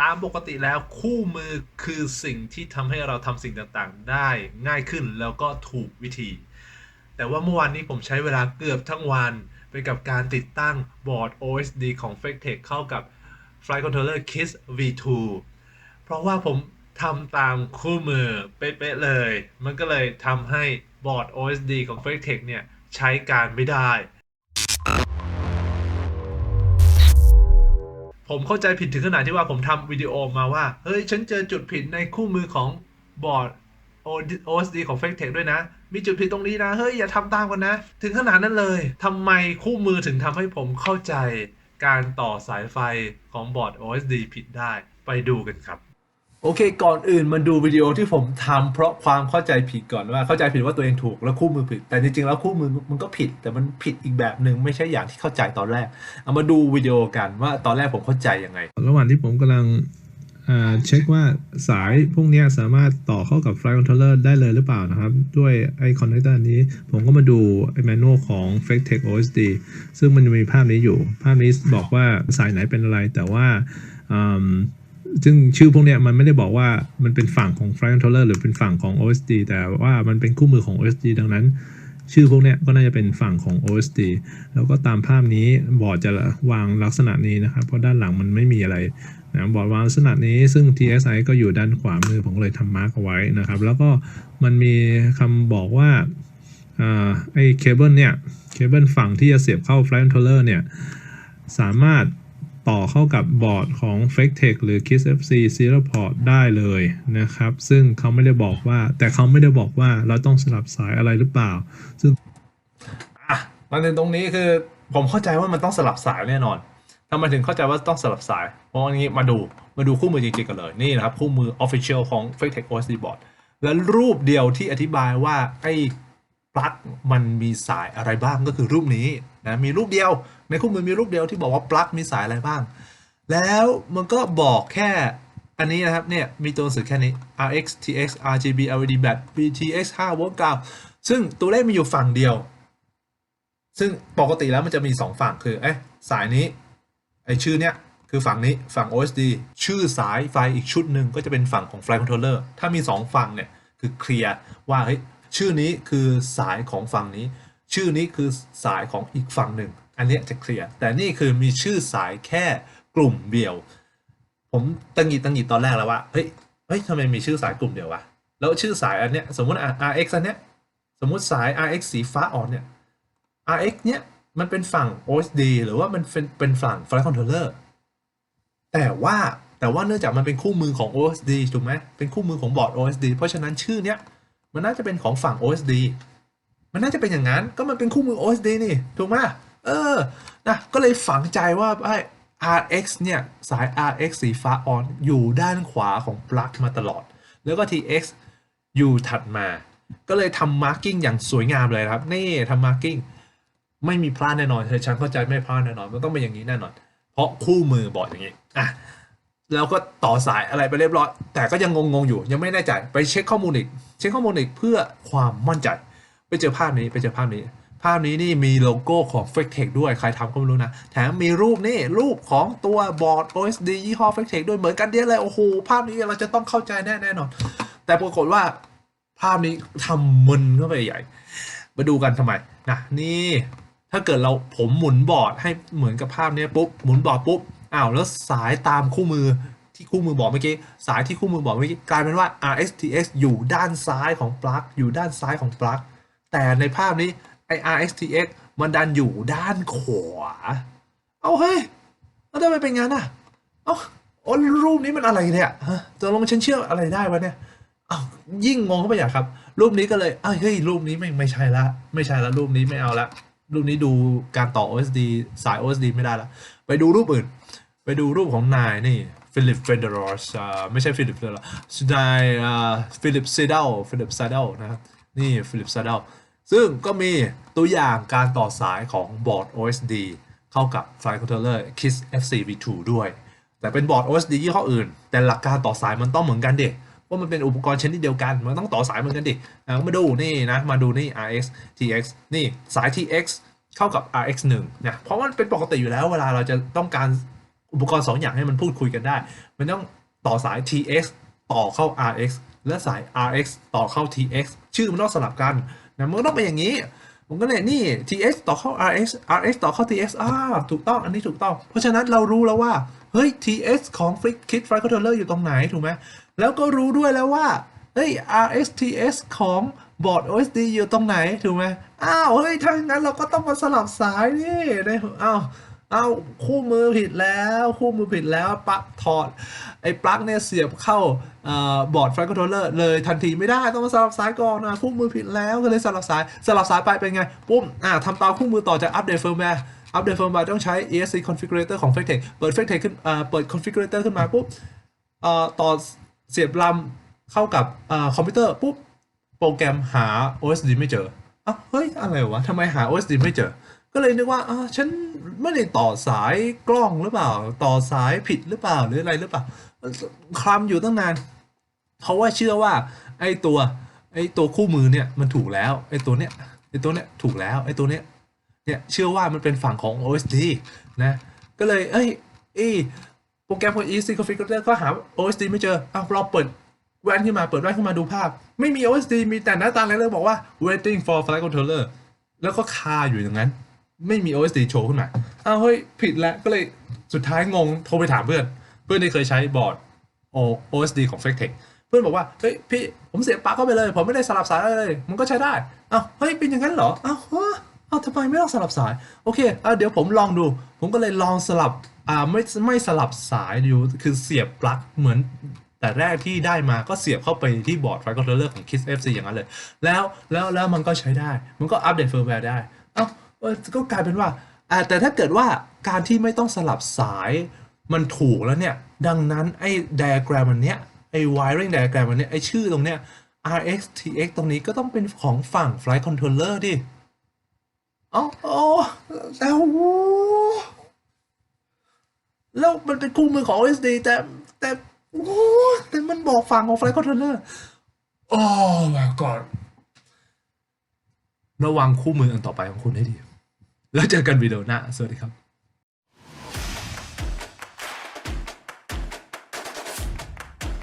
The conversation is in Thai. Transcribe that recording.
ตามปกติแล้วคู่มือคือสิ่งที่ทำให้เราทำสิ่งต่างๆ ได้ง่ายขึ้นแล้วก็ถูกวิธี แต่ว่าเมื่อวานนี้ผมใช้เวลาเกือบทั้งวันไปกับการติดตั้งบอร์ด OSD ของ f a c t e c h เข้ากับ Flight Controller KISS V2 เพราะว่าผมทำตามคู่มือเป๊ะๆเลย มันก็เลยทำให้บอร์ด OSD ของ f a c t e c h เนี่ยใช้การไม่ได้ ผมเข้าใจผิดถึงขนาดที่ว่าผมทำวิดีโอมาว่า เฮ้ย ฉันเจอจุดผิดในคู่มือของบอร์ด OSD ของ f a c t e c h ด้วยนะ มีจุดผิดตรงนี้นะ เฮ้ย อย่าทำตามกันนะ ถึงขนาดนั้นเลยทำไมคู่มือถึงทำให้ผมเข้าใจการต่อสายไฟของบอร์ด OSD ผิดได้ไปดูกันครับ โอเค ก่อนอื่นมาดูวิดีโอที่ผมทำเพราะความเข้าใจผิดก่อนว่าเข้าใจผิดว่าตัวเองถูกแล้วคู่มือผิด แต่จริงๆแล้วคู่มือมันก็ผิด แต่มันผิดอีกแบบหนึ่งไม่ใช่อย่างที่เข้าใจตอนแรก เอามาดูวิดีโอกันว่าตอนแรกผมเข้าใจยังไง ระหว่างที่ผมกำลังเช็คว่าสายพวกนี้สามารถต่อเข้ากับ Flight Controller ได้เลยหรือเปล่านะครับ ด้วยไอคอนเนคเตอร์นี้ ผมก็มาดูไอแมนนวลของ f a k e t e c h OSD ซึ่งมันจะมีภาพนี้อยู่ ภาพนี้บอกว่าสายไหนเป็นอะไรแต่ว่า ซึ่งชื่อพวกเนี้ยมันไม่ได้บอกว่ามันเป็นฝั่งของ Flight Controller หรือเป็นฝั่งของ OSD แต่ว่ามันเป็นคู่มือของ OSD ดังนั้น ชื่อพวกเนี้ยก็น่าจะเป็นฝั่งของ OSD แล้วก็ตามภาพนี้บอร์ดจะวางลักษณะนี้นะครับ เพราะด้านหลังมันไม่มีอะไรนะบอร์ดวางลักษณะนี้ซึ่ง TSI ก็อยู่ด้านขวามือผมก็เลยทำมาร์กเอาไว้นะครับ แล้วก็มันมีคำบอกว่าอ่าไอ้เคเบิลเนี่ยเคเบิลฝั่งที่จะเสียบเข้า Flight Controller เนี่ยสามารถ ต่อเข้ากับบอร์ดของ f a k e t e c h หรือ KISS FC s e r i Port ได้เลยนะครับ ซึ่งเขาไม่ได้บอกว่า แต่เขาไม่ได้บอกว่าเราต้องสลับสายอะไรหรือเปล่า ซึ่งอะประเด็นตรงนี้คือผมเข้าใจว่ามันต้องสลับสายแน่นอนทำไมถึงเข้าใจว่าต้องสลับสาย เพราะว่านี้มาดูมาดูคู่มือจริงๆกันเลย นี่นะครับ คู่มือ Official ของ f a k e t e c h OSD Board และรูปเดียวที่อธิบายว่าไอ้ ปลั๊กมันมีสายอะไรบ้างก็คือรูปนี้นะมีรูปเดียว ในคู่มือมีรูปเดียวที่บอกว่าปลั๊กมีสายอะไรบ้าง แล้วมันก็บอกแค่อันนี้นะครับเนี่ยมีตัวหนังสือแค่นี้ RX TX RGB LED BAT BTX 5 volt 9ซึ่งตัวเลขมีอยู่ฝั่งเดียว ซึ่งปกติแล้วมันจะมี 2 ฝั่งคือเอ๊ะสายนี้ไอชื่อเนี้ยคือฝั่งนี้ฝั่ง OSD ชื่อสายไฟอีกชุดหนึ่งก็จะเป็นฝั่งของ Flight Controller ถ้ามี 2 ฝั่งเนี่ย คือเคลียร์ว่าเฮ้ย ชื่อนี้คือสายของฝั่งนี้ ชื่อนี้คือสายของอีกฝั่งหนึ่ง อันนี้จะเคลียร์แต่นี่คือมีชื่อสายแค่กลุ่มเดียว ผมตังหิดตังหิดตอนแรกแล้วว่าเฮ้ยเฮ้ยทำไมมีชื่อสายกลุ่มเดียววะแล้วชื่อสายอันเนี้ยสมมติอะ RX อันเนี้ยสมมติสาย RX สีฟ้าอ่อนเนี่ย RX เนี่ยมันเป็นฝั่ง OSD หรือว่ามันเป็นเป็นฝั่ง Flight Controller แต่ว่าแต่ว่าเนื่องจากมันเป็นคู่มือของ OSD ถูกไหมเป็นคู่มือของบอร์ด OSD เพราะฉะนั้นชื่อเนี้ย มันน่าจะเป็นของฝั่ง OSD มันน่าจะเป็นอย่างนั้น ก็มันเป็นคู่มือ OSD นี่ ถูกไหมเออ นะ ก็เลยฝังใจว่าไอ้ RX เนี่ย สาย RX สีฟ้าออน อยู่ด้านขวาของปลั๊กมาตลอด แล้วก็ TX อยู่ถัดมา ก็เลยทำมาร์กิ้งอย่างสวยงามเลยครับ นี่ทำมาร์กิ้งไม่มีพลาดแน่นอนเธอฉันเข้าใจไม่พลาดแน่นอน มันต้องเป็นอย่างนี้แน่นอน เพราะคู่มือบอกอย่างนี้ อะ แล้วก็ต่อสายอะไรไปเรียบร้อย แต่ก็ยังงงๆอยู่ ยังไม่แน่ใจ ไปเช็คข้อมูลอีก เช็คข้อมูลอีกเพื่อความมั่นใจ ไปเจอภาพนี้ไปเจอภาพนี้ ภาพนี้นี่มีโลโก้ของ f a k t e c h ด้วยใครทำก็ไม่รู้นะ แถมมีรูปนี่ รูปของตัวบอร์ด OSD ยี่ห้อ f a k t e c h ด้วยเหมือนกันเดียเลย โอ้โห ภาพนี้เราจะต้องเข้าใจแน่แน่นอน แต่ปรากฏว่าภาพนี้ทำมึนเข้าไปใหญ่ มาดูกันทำไมนะนี่ถ้าเกิดเราผมหมุนบอร์ดให้เหมือนกับภาพนี้ปุ๊บหมุนบอร์ดปุ๊บอ้าวแล้วสายตามคู่มือ ที่คู่มือบอกเมื่อกี้สายที่คู่มือบอกเมื่อกี้กลายเป็นว่า RSTX อยู่ด้านซ้ายของปลั๊กอยู่ด้านซ้ายของปลั๊กแต่ในภาพนี้ไอ RSTX มันดันอยู่ด้านขวา เอาเฮ้ยแล้วทำไมเป็นงั้นอะเอ้าโอ้รูปนี้มันอะไรเนี่ยฮะตกลงฉันเชื่ออะไรได้วะเนี่ยอ้าวยิ่งงงเข้าไปใหญ่ครับ รูปนี้ก็เลยอ้าวเฮ้ยรูปนี้ไม่ไม่ใช่ละไม่ใช่ละรูปนี้ไม่เอาละรูปนี้ดูการต่อ OSD สาย OSD ไม่ได้ละไปดูรูปอื่น ไปดูรูปของนายนี่ฟิลิปเฟเดรอสไม่ใช่ฟิลิปเฟเดรอสนายฟิลิปซีเดลฟิลิปซาเดลนะครับนี่ฟิลิปซาเดลซึ่งก็มีตัวอย่างการต่อสายของบอร์ด OSD เข้ากับ Flight Controller KISS FC V2 ด้วย แต่เป็นบอร์ด OSD ยี่ห้ออื่น แต่หลักการต่อสายมันต้องเหมือนกันเด็ว่ามันเป็นอุปกรณ์ชนิดเดียวกัน มันต้องต่อสายเหมือนกันดิมาดูนี่นะ มาดูนี่ RX TX นี่สาย TX เข้ากับ RX 1เนี่ยเพราะมันเป็นปกติอยู่แล้วเวลาเราจะต้องการ อุปกรณ์สองอย่างให้มันพูดคุยกันได้ มันต้องต่อสาย TX ต่อเข้า RX และสาย RX ต่อเข้า TX ชื่อมันต้องสลับกันนะมันต้องเป็นอย่างนี้ผมก็เลยนี่ TX ต่อเข้า RX RX ต่อเข้า TX อ่าถูกต้องอันนี้ถูกต้อง เพราะฉะนั้นเรารู้แล้วว่า เฮ้ย TX ของ f l i c k i t Flight Controller อยู่ตรงไหน ถูกไหมแล้วก็รู้ด้วยแล้วว่า เฮ้ย RX TX ของบอร์ด OSD อยู่ตรงไหน ถูกไหมอ้าว เฮ้ยถ้าอย่างนั้นเราก็ต้องมาสลับสายนี่นะอ้าว อ้าวคู่มือผิดแล้วคู่มือผิดแล้วปลั๊กถอดไอ้ปลั๊กเนี่ยเสียบเข้าอบอร์ดไฟคอนโทรลเลอร์เลยทันทีไม่ได้ต้องมาสลับสายก่อนนะคู่มือผิดแล้วก็เลยสลับสายสลับสายไปเป็นไงปุ๊บอ่าทำตามคู่มือต่อจากอัปเดตเฟิร์มแวร์อัปเดตเฟิร์มแวร์ต้องใช้ ESC configurator ของ f a c t e c h เปิด f a c t e c h ขึ้นเปิด configurator ขึ้นมาปุ๊บต่อเสียบลำเข้ากับอคอมพิวเตอร์ปุ๊บโปรแกรมหา OSD ไม่เจออ้าวเฮ้ยอะไรวะทำไมหา OSD ไม่เจอ ก็เลยนึกว่าอ่าฉันไม่ได้ต่อสายกล้องหรือเปล่า ต่อสายผิดหรือเปล่าหรืออะไรหรือเปล่าคลำอยู่ตั้งนาน เพราะว่าเชื่อว่า ไอ้ตัวไอ้ตัวคู่มือเนี่ยมันถูกแล้วไอ้ตัวเนี้ยไอ้ตัวเนี้ยถูกแล้วไอ้ตัวเนี้ยเนี่ยเชื่อว่ามันเป็นฝั่งของ OSD นะก็เลยเอ้ยเอ้ยโปรแกรมของ EC Configurator ก็หา OSD ไม่เจออ้าวเราเปิดแว่นขึ้นมาเปิดแว่นขึ้นมาดูภาพ ไม่มี OSD มีแต่หน้าตาอะไรเลยบอกว่า waiting for flight controller แล้วก็คาอยู่อย่างนั้น ไม่มี OSD โชว์ขึ้นมาอ้าวเฮ้ยผิดแล้วก็เลยสุดท้ายงงโทรไปถามเพื่อน เพื่อนที่เคยใช้บอร์ด OSD ของ f a c t e c h เพื่อนบอกว่าเฮ้ยพี่ผมเสียบปลั๊กเข้าไปเลย ผมไม่ได้สลับสายอะไรเลย มันก็ใช้ได้อ้าวเฮ้ยเป็นอย่างนั้นเหรออ้าวอ้าวทำไมไม่ต้องสลับสายโอเคอะเดี๋ยวผมลองดู ผมก็เลยลองสลับอ่าไม่ไม่สลับสายดูคือเสียบปลั๊กเหมือนแต่แรกที่ได้มาก็เสียบเข้าไปที่บอร์ดไฟคอนโทรลเลอร์ของ Kiss FC อย่างนั้นเลย แล้วแล้วแล้วมันก็ใช้ได้ มันก็อัปเดตเฟิร์มแวร์ได้เอ้าเออ ก็กลายเป็นว่าอ่าแต่ถ้าเกิดว่าการที่ไม่ต้องสลับสายมันถูกแล้วเนี่ย ดังนั้นไอ้ diagram อันเนี้ยไอ้ wiring diagram อันเนี้ยไอ้ชื่อตรงเนี้ย RX TX ตรงนี้ก็ต้องเป็นของฝั่ง flight controller ดิเอ้าโอ้แล้วแล้วมันเป็นคู่มือของ OSD แต่แต่โอ้แต่มันบอกฝั่งของ flight controller โอ้ my god ระวังคู่มืออันต่อไปของคุณให้ดี แล้วเจอกันวิดีโอหน้า สวัสดีครับ